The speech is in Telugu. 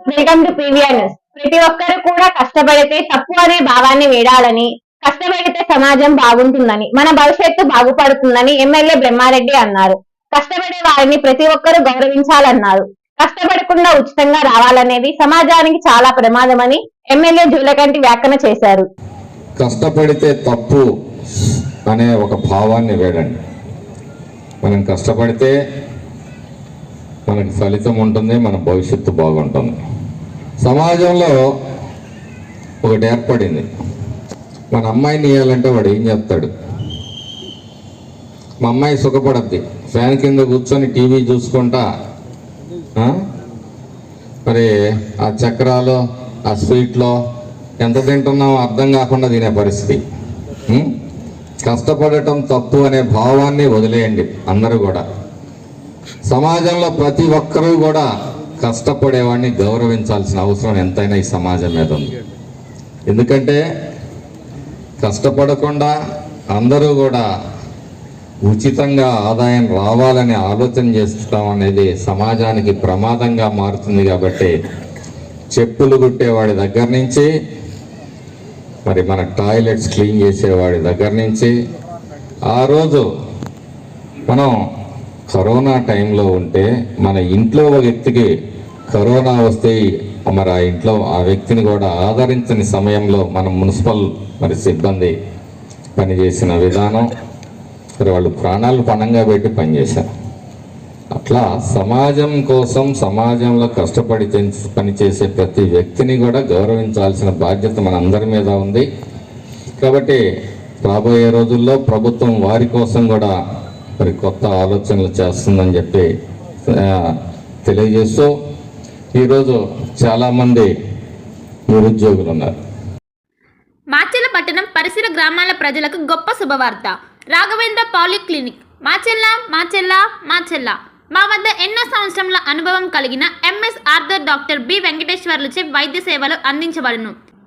వెల్కమ్ టు పీవీఆర్ న్యూస్ ప్రతి ఒక్కరు కూడా కష్టపడితే తప్పు అనే భావాన్ని వేడాలని కష్టపడితే సమాజం బాగుంటుందని మన భవిష్యత్తు బాగుపడుతుందని ఎమ్మెల్యే బ్రహ్మారెడ్డి అన్నారు. కష్టపడే వారిని ప్రతి ఒక్కరూ గౌరవించాలన్నారు. కష్టపడకుండా ఉచితంగా రావాలనేది సమాజానికి చాలా ప్రమాదమని ఎమ్మెల్యే జూలకంటి వ్యాఖ్యన చేశారు. కష్టపడితే తప్పు అనే ఒక భావాన్ని వేడండి. మనం కష్టపడితే మనకి ఫలితం ఉంటుంది మన భవిష్యత్తు బాగుంటుంది. సమాజంలో ఒకటి ఏర్పడింది. మన అమ్మాయిని ఇవ్వాలంటే వాడు ఏం చెప్తాడు మా అమ్మాయి సుఖపడద్ది. ఫ్యాన్ కింద కూర్చొని టీవీ చూసుకుంటా మరి ఆ చక్రాలు ఆ స్వీట్లో ఎంత తింటున్నామో అర్థం కాకుండా తినే పరిస్థితి. కష్టపడటం తప్పు అనే భావాన్ని వదిలేయండి అందరూ కూడా. సమాజంలో ప్రతి ఒక్కరూ కూడా కష్టపడేవాడిని గౌరవించాల్సిన అవసరం ఎంతైనా ఈ సమాజం మీద ఉంది. ఎందుకంటే కష్టపడకుండా అందరూ కూడా ఉచితంగా ఆదాయం రావాలని ఆలోచన చేస్తాం అనేది సమాజానికి ప్రమాదంగా మారుతుంది కాబట్టి చెప్పులు కుట్టేవాడి దగ్గర నుంచి మరి మన టాయిలెట్స్ క్లీన్ చేసేవాడి దగ్గర నుంచి ఆ రోజు మనం కరోనా టైంలో ఉంటే మన ఇంట్లో ఒక వ్యక్తికి కరోనా వస్తే మరి ఆ ఇంట్లో ఆ వ్యక్తిని కూడా ఆదరించని సమయంలో మన మున్సిపల్ మరి సిబ్బంది పనిచేసిన విధానం మరి వాళ్ళు ప్రాణాలు పణంగా పెట్టి పనిచేశారు. అట్లా సమాజం కోసం సమాజంలో కష్టపడి తెంచి- పనిచేసే ప్రతి వ్యక్తిని కూడా గౌరవించాల్సిన బాధ్యత మనందరి మీద ఉంది. కాబట్టి రాబోయే రోజుల్లో ప్రభుత్వం వారి కోసం కూడా మరి కొత్త ఆలోచనలు చేస్తుందని చెప్పి తెలియజేస్తూ ఈరోజు చాలామంది నిరుద్యోగులు ఉన్నారు మాచెల్ల పట్టణం పరిసర గ్రామాల ప్రజలకు గొప్ప శుభవార్త. రాఘవేంద్ర పాలిక్లినిక్. మాచెల్ల మాచెల్ల మాచెల్ల మా వద్ద ఎన్నో సంవత్సరముల అనుభవం కలిగిన ఎంఎస్ ఆర్థర్ డాక్టర్ బి వెంకటేశ్వర్లచే వైద్య సేవలు అందించబడును.